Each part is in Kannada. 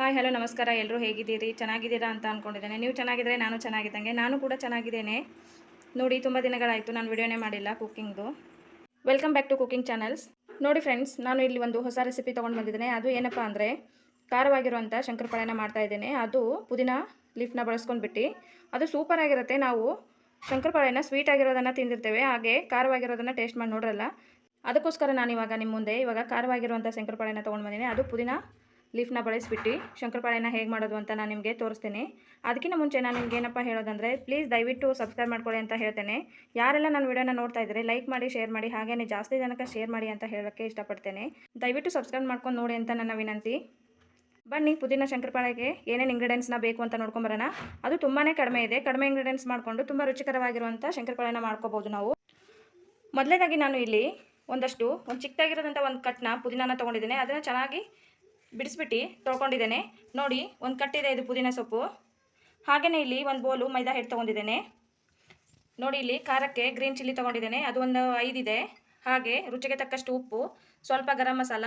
ಹಾಯ್, ಹಲೋ, ನಮಸ್ಕಾರ. ಎಲ್ಲರೂ ಹೇಗಿದ್ದೀರಿ? ಚೆನ್ನಾಗಿದ್ದೀರಾ ಅಂತ ಅಂದ್ಕೊಂಡಿದ್ದೇನೆ ನೀವು ಚೆನ್ನಾಗಿದ್ದರೆ ನಾನು ಚೆನ್ನಾಗಿದ್ದಂಗೆ. ನಾನು ಕೂಡ ಚೆನ್ನಾಗಿದ್ದೇನೆ. ನೋಡಿ, ತುಂಬ ದಿನಗಳಾಯಿತು. ನಾನು ವಿಡಿಯೋನೇ ಮಾಡಿಲ್ಲ ಕುಕ್ಕಿಂಗ್ದು. Welcome back to cooking channels ನೋಡಿ ಫ್ರೆಂಡ್ಸ್ ನಾನು ಇಲ್ಲಿ ಒಂದು ಹೊಸ ರೆಸಿಪಿ ತೊಗೊಂಡು ಬಂದಿದ್ದೇನೆ. ಅದು ಏನಪ್ಪ ಅಂದರೆ ಖಾರವಾಗಿರುವಂಥ ಶಂಕರಪಾಳೆನ ಮಾಡ್ತಾ ಇದ್ದೇನೆ. ಅದು ಪುದೀನ ಲೀಫ್ನ ಬಳಸ್ಕೊಂಡ್ಬಿಟ್ಟು. ಅದು ಸೂಪರ್ ಆಗಿರುತ್ತೆ. ನಾವು ಶಂಕರಪಾಳೆನ ಸ್ವೀಟ್ ಆಗಿರೋದನ್ನು ತಿಂದಿರ್ತೇವೆ. ಹಾಗೆ ಖಾರವಾಗಿರೋದನ್ನು ಟೇಸ್ಟ್ ಮಾಡಿ ನೋಡ್ರಲ್ಲ. ಅದಕ್ಕೋಸ್ಕರ ನಾನು ಇವಾಗ ನಿಮ್ಮ ಮುಂದೆ ಇವಾಗ ಖಾರವಾಗಿರುವಂಥ ಶಂಕರಪಾಳೆನ ತೊಗೊಂಡು ಬಂದಿದ್ದೀನಿ. ಅದು ಪುದೀನ ಲೀಫ್ನ ಬಳಸಿಬಿಟ್ಟು ಶಂಕರಪಾಳೆನ ಹೇಗೆ ಮಾಡೋದು ಅಂತ ನಾನು ನಿಮಗೆ ತೋರಿಸ್ತೀನಿ. ಅದಕ್ಕಿಂತ ಮುಂಚೆ ನಾನು ನಿಮ್ಗೆ ಏನಪ್ಪ ಹೇಳೋದಂದರೆ ಪ್ಲೀಸ್ ದಯವಿಟ್ಟು ಸಬ್ಸ್ಕ್ರೈಬ್ ಮಾಡ್ಕೊಳ್ಳಿ ಅಂತ ಹೇಳ್ತೇನೆ. ಯಾರೆಲ್ಲ ನನ್ನ ವಿಡಿಯೋನ ನೋಡ್ತಾ ಇದ್ದರೆ ಲೈಕ್ ಮಾಡಿ ಶೇರ್ ಮಾಡಿ ಹಾಗೆಯೇ ಜಾಸ್ತಿ ಜನಕ್ಕೆ ಶೇರ್ ಮಾಡಿ ಅಂತ ಹೇಳೋಕ್ಕೆ ಇಷ್ಟಪಡ್ತೇನೆ. ದಯವಿಟ್ಟು ಸಬ್ಸ್ಕ್ರೈಬ್ ಮಾಡ್ಕೊಂಡು ನೋಡಿ ಅಂತ ನನ್ನ ವಿನಂತಿ. ಬನ್ನಿ, ಪುದೀನ ಶಂಕರಪಾಳೆಗೆ ಏನೇನು ಇಂಗ್ರೀಡಿಯೆಂಟ್ಸ್ನ ಬೇಕು ಅಂತ ನೋಡ್ಕೊಂಬರೋಣ ಅದು ತುಂಬಾ ಕಡಿಮೆ ಇದೆ. ಕಡಿಮೆ ಇಂಗ್ರೀಡಿಯೆಂಟ್ಸ್ ಮಾಡಿಕೊಂಡು ತುಂಬ ರುಚಿಕರವಾಗಿರುವಂಥ ಶಂಕರಪಾಳೆನ ಮಾಡ್ಕೋಬೋದು ನಾವು. ಮೊದಲನೇದಾಗಿ ನಾನು ಇಲ್ಲಿ ಒಂದಷ್ಟು, ಒಂದು ಚಿಕ್ಕದಾಗಿರೋದಂಥ ಒಂದು ಕಟ್ನ ಪುದೀನಾನ ತೊಗೊಂಡಿದ್ದೀನಿ. ಅದನ್ನು ಚೆನ್ನಾಗಿ ಬಿಡಿಸ್ಬಿಟ್ಟು ತೊಳ್ಕೊಂಡಿದ್ದೇನೆ. ನೋಡಿ, ಒಂದು ಕಟ್ಟಿದೆ ಇದು ಪುದೀನ ಸೊಪ್ಪು. ಹಾಗೆಯೇ ಇಲ್ಲಿ ಒಂದು ಬೋಲು ಮೈದಾ ಹಿಟ್ಟು ತೊಗೊಂಡಿದ್ದೇನೆ. ನೋಡಿ ಇಲ್ಲಿ ಖಾರಕ್ಕೆ ಗ್ರೀನ್ ಚಿಲ್ಲಿ ತೊಗೊಂಡಿದ್ದೇನೆ. ಅದು ಒಂದು ಐದಿದೆ ಹಾಗೆ ರುಚಿಗೆ ತಕ್ಕಷ್ಟು ಉಪ್ಪು, ಸ್ವಲ್ಪ ಗರಂ ಮಸಾಲ.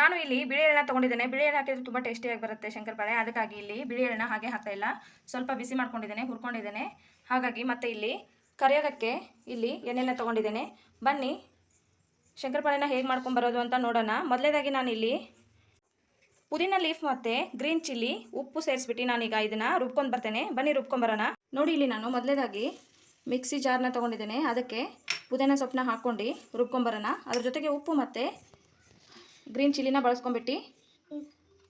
ನಾನು ಇಲ್ಲಿ ಬಿಳಿ ಎಳ್ಳ ತೊಗೊಂಡಿದ್ದೇನೆ. ಬಿಳಿ ಎಳ್ಳು ಹಾಕಿದ್ರೆ ತುಂಬ ಟೇಸ್ಟಿಯಾಗಿ ಬರುತ್ತೆ ಶಂಕರಪಾಳೆ ಅದಕ್ಕಾಗಿ ಇಲ್ಲಿ ಬಿಳಿ ಎಳ್ಳನ್ನ ಹಾಗೆ ಹಾಕ್ತಾ ಇಲ್ಲ. ಸ್ವಲ್ಪ ಬಿಸಿ ಮಾಡ್ಕೊಂಡಿದ್ದೇನೆ, ಹುರ್ಕೊಂಡಿದ್ದೇನೆ. ಹಾಗಾಗಿ ಮತ್ತೆ ಇಲ್ಲಿ ಕರಿಯೋದಕ್ಕೆ ಇಲ್ಲಿ ಎಣ್ಣೆನ ತೊಗೊಂಡಿದ್ದೇನೆ. ಬನ್ನಿ ಶಂಕರಪಾಳೆನ ಹೇಗೆ ಮಾಡ್ಕೊಂಬರೋದು ಅಂತ ನೋಡೋಣ. ಮೊದಲೇದಾಗಿ ನಾನು ಇಲ್ಲಿ ಪುದೀನ ಲೀಫ್ ಮತ್ತು ಗ್ರೀನ್ ಚಿಲ್ಲಿ ಉಪ್ಪು ಸೇರಿಸ್ಬಿಟ್ಟು ನಾನೀಗ ಇದನ್ನು ರುಬ್ಕೊಂಡು ಬರ್ತೇನೆ. ಬನ್ನಿ ರುಬ್ಕೊಂಬರೋಣ. ನೋಡಿ ಇಲ್ಲಿ ನಾನು ಮೊದಲೇದಾಗಿ ಮಿಕ್ಸಿ ಜಾರ್ನ ತೊಗೊಂಡಿದ್ದೇನೆ. ಅದಕ್ಕೆ ಪುದೀನ ಸೊಪ್ಪನ್ನ ಹಾಕ್ಕೊಂಡು ರುಬ್ಕೊಂಬರೋಣ. ಅದ್ರ ಜೊತೆಗೆ ಉಪ್ಪು ಮತ್ತು ಗ್ರೀನ್ ಚಿಲ್ಲಿನ ಬಳಸ್ಕೊಂಬಿಟ್ಟು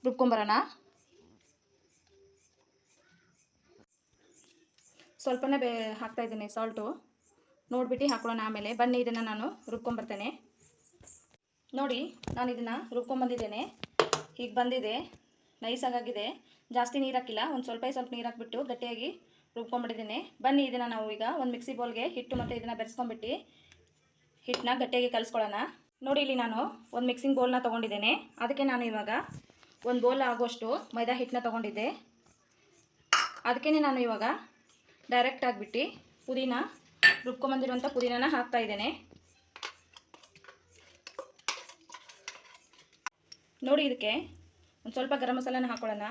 ರುಬ್ಕೊಂಬರೋಣ. ಸ್ವಲ್ಪನೇ ಬೇ ಹಾಕ್ತಾಯಿದ್ದೀನಿ ಸಾಲ್ಟು. ನೋಡ್ಬಿಟ್ಟು ಹಾಕೊಳ್ಳೋಣ ಆಮೇಲೆ. ಬನ್ನಿ ಇದನ್ನು ನಾನು ರುಬ್ಕೊಂಬರ್ತೇನೆ. ನೋಡಿ ನಾನು ಇದನ್ನು ರುಬ್ಕೊಂಬಂದಿದ್ದೇನೆ. ಹೀಗೆ ಬಂದಿದೆ. ನೈಸಾಗಾಗಿದೆ ಜಾಸ್ತಿ ನೀರು ಹಾಕಿಲ್ಲ ಒಂದು ಸ್ವಲ್ಪ ಸ್ವಲ್ಪ ನೀರು ಹಾಕ್ಬಿಟ್ಟು ಗಟ್ಟಿಯಾಗಿ ರುಬ್ಕೊಂಡ್ಬಿಟ್ಟಿದ್ದೀನಿ ಬನ್ನಿ ಇದನ್ನು ನಾವು ಈಗ ಒಂದು ಮಿಕ್ಸಿ ಬೌಲ್ಗೆ ಹಿಟ್ಟು ಮತ್ತು ಇದನ್ನು ಬೆರೆಸ್ಕೊಂಬಿಟ್ಟು ಹಿಟ್ಟನ್ನ ಗಟ್ಟಿಯಾಗಿ ಕಲಿಸ್ಕೊಳ್ಳೋಣ. ನೋಡಿ ಇಲ್ಲಿ ನಾನು ಒಂದು ಮಿಕ್ಸಿಂಗ್ ಬೌಲ್ನ ತೊಗೊಂಡಿದ್ದೇನೆ. ಅದಕ್ಕೆ ನಾನು ಇವಾಗ ಒಂದು ಬೌಲ್ ಆಗೋಷ್ಟು ಮೈದಾ ಹಿಟ್ಟನ್ನ ತೊಗೊಂಡಿದ್ದೆ. ಅದಕ್ಕೇ ನಾನು ಇವಾಗ ಡೈರೆಕ್ಟ್ ಆಗಿಬಿಟ್ಟು ಪುದೀನ ರುಬ್ಕೊಂಬಂದಿರುವಂಥ ಪುದೀನನ ಹಾಕ್ತಾ ಇದ್ದೇನೆ. ನೋಡಿ ಇದಕ್ಕೆ ಒಂದು ಸ್ವಲ್ಪ ಗರಂ ಮಸಾಲಾನ ಹಾಕೊಳ್ಳೋಣ.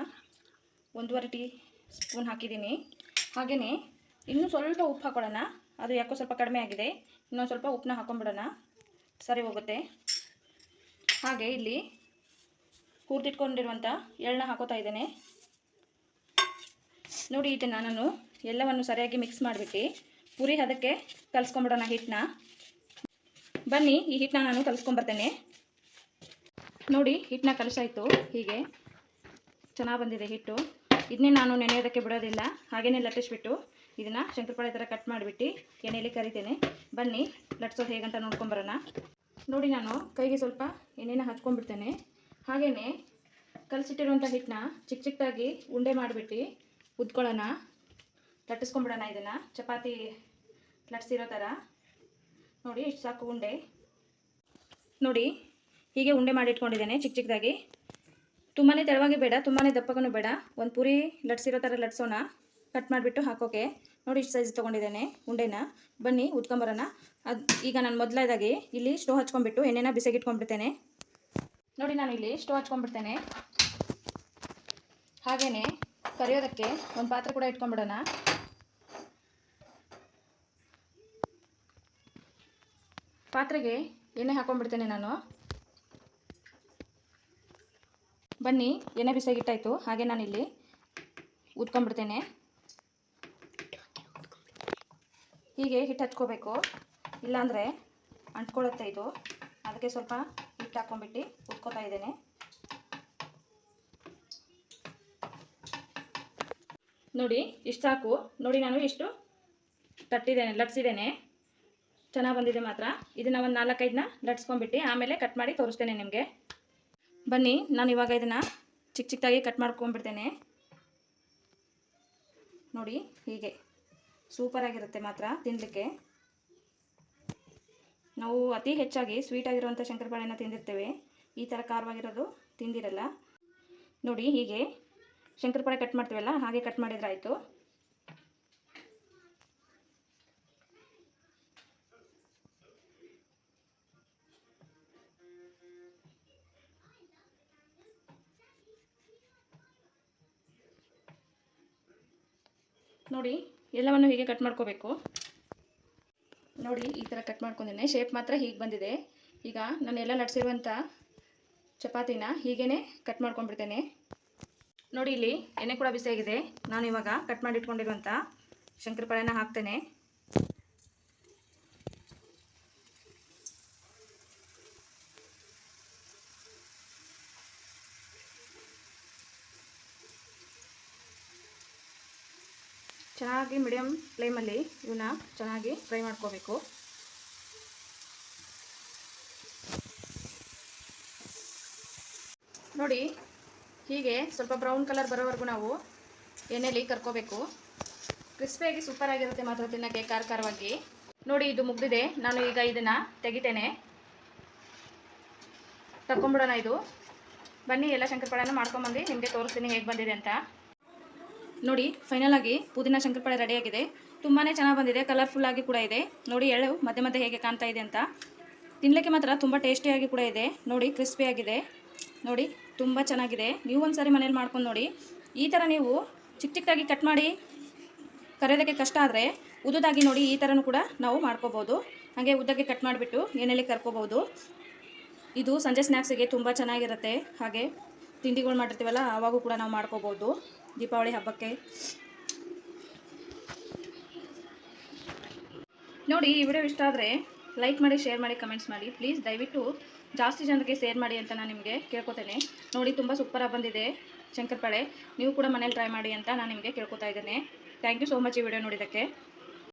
ಒಂದೂವರೆ ಟೀ ಸ್ಪೂನ್ ಹಾಕಿದ್ದೀನಿ. ಹಾಗೆಯೇ ಇನ್ನೂ ಸ್ವಲ್ಪ ಉಪ್ಪು ಹಾಕೊಳ್ಳೋಣ. ಅದು ಯಾಕೋ ಸ್ವಲ್ಪ ಕಡಿಮೆ ಆಗಿದೆ. ಇನ್ನೊಂದು ಸ್ವಲ್ಪ ಉಪ್ಪನ್ನ ಹಾಕೊಂಡ್ಬಿಡೋಣ. ಸರಿ ಹೋಗುತ್ತೆ. ಹಾಗೆ ಇಲ್ಲಿ ಹುರಿದಿಟ್ಕೊಂಡಿರುವಂಥ ಎಳ್ಳನ್ನ ಹಾಕೋತಾ ಇದ್ದೇನೆ. ನೋಡಿ ಇದೆ ನಾನು ಎಲ್ಲವನ್ನು ಸರಿಯಾಗಿ ಮಿಕ್ಸ್ ಮಾಡಿಬಿಟ್ಟು ಪುರಿ ಅದಕ್ಕೆ ಕಲಿಸ್ಕೊಂಬಿಡೋಣ ಹಿಟ್ಟನ್ನ ಬನ್ನಿ, ಈ ಹಿಟ್ಟನ್ನ ನಾನು ಕಲಿಸ್ಕೊಂಬರ್ತೇನೆ ನೋಡಿ, ಹಿಟ್ಟನ್ನ ಕಲಸಾಯಿತು. ಹೀಗೆ ಚೆನ್ನಾಗಿ ಬಂದಿದೆ ಹಿಟ್ಟು. ಇದನ್ನೇ ನಾನು ನೆನೆಯೋದಕ್ಕೆ ಬಿಡೋದಿಲ್ಲ. ಹಾಗೇನೆ ಲಟ್ಟಿಸ್ಬಿಟ್ಟು ಇದನ್ನು ಶಂಕರಪಾಳೆ ಥರ ಕಟ್ ಮಾಡಿಬಿಟ್ಟು ಎಣ್ಣೆಯಲ್ಲಿ ಕರಿತೇನೆ. ಬನ್ನಿ, ಲಟ್ಸೋದು ಹೇಗಂತ ನೋಡ್ಕೊಂಬರೋಣ ನೋಡಿ ನಾನು ಕೈಗೆ ಸ್ವಲ್ಪ ಎಣ್ಣೆನ ಹಚ್ಕೊಂಡ್ಬಿಡ್ತೇನೆ. ಹಾಗೆಯೇ ಕಲಸಿಟ್ಟಿರುವಂಥ ಹಿಟ್ಟನ್ನ ಚಿಕ್ಕ ಚಿಕ್ಕದಾಗಿ ಉಂಡೆ ಮಾಡಿಬಿಟ್ಟು ಉದ್ಕೊಳ್ಳೋಣ. ಲಟ್ಟಿಸ್ಕೊಂಬಿಡೋಣ ಇದನ್ನು. ಚಪಾತಿ ಲಟ್ಸಿರೋ ಥರ. ನೋಡಿ, ಇಷ್ಟು ಸಾಕು ಉಂಡೆ. ನೋಡಿ ಹೀಗೆ ಉಂಡೆ ಮಾಡಿ ಇಟ್ಕೊಂಡಿದ್ದೇನೆ ಚಿಕ್ಕ ಚಿಕ್ಕದಾಗಿ ತುಂಬಾ ತೆಳುವಾಗಿ ಬೇಡ ತುಂಬಾ ದಪ್ಪಗೂ ಬೇಡ. ಒಂದು ಪೂರಿ ಲಟ್ಸಿರೋ ಥರ ಲಟ್ಸೋಣ. ಕಟ್ ಮಾಡಿಬಿಟ್ಟು ಹಾಕೋಕೆ. ನೋಡಿ ಇಷ್ಟು ಸೈಜ್ ತೊಗೊಂಡಿದ್ದೇನೆ ಉಂಡೆನ. ಬನ್ನಿ ಉದ್ಕೊಂಬರೋಣ ಅದು ಈಗ ನಾನು ಮೊದಲಾದಾಗಿ ಇಲ್ಲಿ ಸ್ಟೋವ್ ಹಚ್ಕೊಂಡ್ಬಿಟ್ಟು ಎಣ್ಣೆನ ಬಿಸಿಗೆ ಇಟ್ಕೊಂಡ್ಬಿಡ್ತೇನೆ ನೋಡಿ ನಾನು ಇಲ್ಲಿ ಸ್ಟೋವ್ ಹಚ್ಕೊಂಡ್ಬಿಡ್ತೇನೆ. ಹಾಗೆಯೇ ಕರಿಯೋದಕ್ಕೆ ಒಂದು ಪಾತ್ರೆ ಕೂಡ ಇಟ್ಕೊಂಡ್ಬಿಡೋಣ. ಪಾತ್ರೆಗೆ ಎಣ್ಣೆ ಹಾಕೊಂಡ್ಬಿಡ್ತೇನೆ ನಾನು. ಬನ್ನಿ, ಎಣ್ಣೆ ಬಿಸಾಗಿಟ್ಟಾಯಿತು ಹಾಗೆ ನಾನಿಲ್ಲಿ ಉದ್ಕೊಂಡ್ಬಿಡ್ತೇನೆ. ಹೀಗೆ ಹಿಟ್ಟು ಹಚ್ಕೋಬೇಕು. ಇಲ್ಲಾಂದರೆ ಅಂಟ್ಕೊಳ್ಳುತ್ತೆ ಇದು. ಅದಕ್ಕೆ ಸ್ವಲ್ಪ ಹಿಟ್ಟು ಹಾಕ್ಕೊಂಡ್ಬಿಟ್ಟು ಉದ್ಕೋತಾ ಇದ್ದೇನೆ. ನೋಡಿ, ಇಷ್ಟು ಸಾಕು. ನೋಡಿ ನಾನು ಇಷ್ಟು ತಟ್ಟಿದ್ದೇನೆ, ಲಟ್ಸಿದ್ದೇನೆ. ಚೆನ್ನಾಗಿ ಬಂದಿದೆ ಮಾತ್ರ. ಇದನ್ನು ಒಂದು ನಾಲ್ಕೈದನ್ನ ಲಟ್ಸ್ಕೊಂಡ್ಬಿಟ್ಟು ಆಮೇಲೆ ಕಟ್ ಮಾಡಿ ತೋರಿಸ್ತೇನೆ ನಿಮಗೆ. ಬನ್ನಿ, ನಾನು ಇವಾಗ ಇದನ್ನು ಚಿಕ್ಕ ಚಿಕ್ಕದಾಗಿ ಕಟ್ ಮಾಡ್ಕೊಂಡ್ಬಿಡ್ತೇನೆ. ನೋಡಿ, ಹೀಗೆ. ಸೂಪರಾಗಿರುತ್ತೆ ಮಾತ್ರ ತಿನ್ನಲಿಕ್ಕೆ ನಾವು ಅತಿ ಹೆಚ್ಚಾಗಿ ಸ್ವೀಟ್ ಆಗಿರುವಂಥ ಶಂಕರಪಾಳೆನ ತಿಂದಿರ್ತೇವೆ. ಈ ಥರ ಖಾರವಾಗಿರೋದು ತಿಂದಿರಲ್ಲ. ನೋಡಿ, ಹೀಗೆ. ಶಂಕರಪಾಳೆ ಕಟ್ ಮಾಡ್ತೀವಲ್ಲ, ಹಾಗೆ ಕಟ್ ಮಾಡಿದ್ರೆ ಆಯಿತು. ನೋಡಿ, ಎಲ್ಲವನ್ನು ಹೀಗೆ ಕಟ್ ಮಾಡ್ಕೋಬೇಕು. ನೋಡಿ, ಈ ಥರ ಕಟ್ ಮಾಡ್ಕೊಂಡಿದ್ದೆ. ಶೇಪ್ ಮಾತ್ರ ಹೀಗೆ ಬಂದಿದೆ. ಈಗ ನಾನು ಎಲ್ಲ ಲಟ್ಸಿರುವಂಥ ಚಪಾತಿನ ಹೀಗೇ ಕಟ್ ಮಾಡ್ಕೊಂಡ್ಬಿಡ್ತೇನೆ. ನೋಡಿ, ಇಲ್ಲಿ ಎಣ್ಣೆ ಕೂಡ ಬಿಸಿಯಾಗಿದೆ. ನಾನು ಇವಾಗ ಕಟ್ ಮಾಡಿ ಇಟ್ಕೊಂಡಿರುವಂಥ ಶಂಕರಪಾಳೆನ ಹಾಕ್ತೇನೆ. ಚೆನ್ನಾಗಿ ಮೀಡಿಯಮ್ ಫ್ಲೇಮಲ್ಲಿ ಇವನ್ನ ಚೆನ್ನಾಗಿ ಫ್ರೈ ಮಾಡ್ಕೋಬೇಕು. ನೋಡಿ, ಹೀಗೆ ಸ್ವಲ್ಪ ಬ್ರೌನ್ ಕಲರ್ ಬರೋವರೆಗೂ ನಾವು ಎಣ್ಣೆಲಿ ಕರ್ಕೋಬೇಕು. ಕ್ರಿಸ್ಪಿಯಾಗಿ ಸೂಪರ್ ಆಗಿರುತ್ತೆ ಮಾತ್ರ ತಿನ್ನೋಕ್ಕೆ ಖಾರ ಖಾರವಾಗಿ ನೋಡಿ, ಇದು ಮುಗ್ದಿದೆ. ನಾನು ಈಗ ಇದನ್ನು ತೆಗಿತೇನೆ. ತಕ್ಕೊಂಬಿಡೋಣ ಇದು. ಬನ್ನಿ, ಎಲ್ಲ ಶಂಕರಪಾಳೆನ ಮಾಡ್ಕೊಂಬಂದು ನಿಮಗೆ ತೋರಿಸ್ತೀನಿ ಹೇಗೆ ಬಂದಿದೆ ಅಂತ. ನೋಡಿ ಫೈನಲಾಗಿ ಪುದೀನ ಶಂಕರಪಾಳೆ ರೆಡಿಯಾಗಿದೆ ತುಂಬಾ ಚೆನ್ನಾಗಿ ಬಂದಿದೆ ಕಲರ್ಫುಲ್ ಆಗಿ ಕೂಡ ಇದೆ. ನೋಡಿ, ಎಳ್ಳು ಮಧ್ಯೆ ಮಧ್ಯೆ ಹೇಗೆ ಕಾಣ್ತಾ ಇದೆ ಅಂತ. ತಿನ್ನಲಿಕ್ಕೆ ಮಾತ್ರ ತುಂಬ ಟೇಸ್ಟಿಯಾಗಿ ಕೂಡ ಇದೆ. ನೋಡಿ ಕ್ರಿಸ್ಪಿಯಾಗಿದೆ ನೋಡಿ, ತುಂಬ ಚೆನ್ನಾಗಿದೆ. ನೀವು ಒಂದು ಸಾರಿ ಮನೇಲಿ ಮಾಡ್ಕೊಂಡು ನೋಡಿ. ಈ ಥರ ನೀವು ಚಿಕ್ಕ ಚಿಕ್ಕದಾಗಿ ಕಟ್ ಮಾಡಿ ಕರೆಯೋದಕ್ಕೆ ಕಷ್ಟ ಆದರೆ ಉದ್ದದಾಗಿ ನೋಡಿ ಈ ಥರನೂ ಕೂಡ ನಾವು ಮಾಡ್ಕೋಬೋದು. ಹಾಗೆ ಉದ್ದಕ್ಕೆ ಕಟ್ ಮಾಡಿಬಿಟ್ಟು ಎಣ್ಣೆಲಿ ಕರ್ಕೋಬೋದು. ಇದು ಸಂಜೆ ಸ್ನ್ಯಾಕ್ಸಿಗೆ ತುಂಬ ಚೆನ್ನಾಗಿರುತ್ತೆ. ಹಾಗೆ ತಿಂಡಿಗಳು ಮಾಡಿರ್ತೀವಲ್ಲ, ಆವಾಗೂ ಕೂಡ ನಾವು ಮಾಡ್ಕೋಬೋದು. ದೀಪಾವಳಿ ಹಬ್ಬಕ್ಕೆ. ನೋಡಿ, ಈ ವಿಡಿಯೋ ಇಷ್ಟ ಆದರೆ ಲೈಕ್ ಮಾಡಿ ಶೇರ್ ಮಾಡಿ ಕಮೆಂಟ್ಸ್ ಮಾಡಿ. ಪ್ಲೀಸ್ ದಯವಿಟ್ಟು ಜಾಸ್ತಿ ಜನರಿಗೆ ಶೇರ್ ಮಾಡಿ ಅಂತ ನಾನು ನಿಮಗೆ ಕೇಳ್ಕೊತೇನೆ. ನೋಡಿ, ತುಂಬ ಸೂಪರಾಗಿ ಬಂದಿದೆ ಶಂಕರ್ಪಾಳೆ ನೀವು ಕೂಡ ಮನೇಲಿ ಟ್ರೈ ಮಾಡಿ ಅಂತ ನಾನು ನಿಮಗೆ ಕೇಳ್ಕೊತಾ ಇದ್ದೇನೆ. ಥ್ಯಾಂಕ್ ಯು ಸೋ ಮಚ್ ಈ ವಿಡಿಯೋ ನೋಡಿದ್ದಕ್ಕೆ.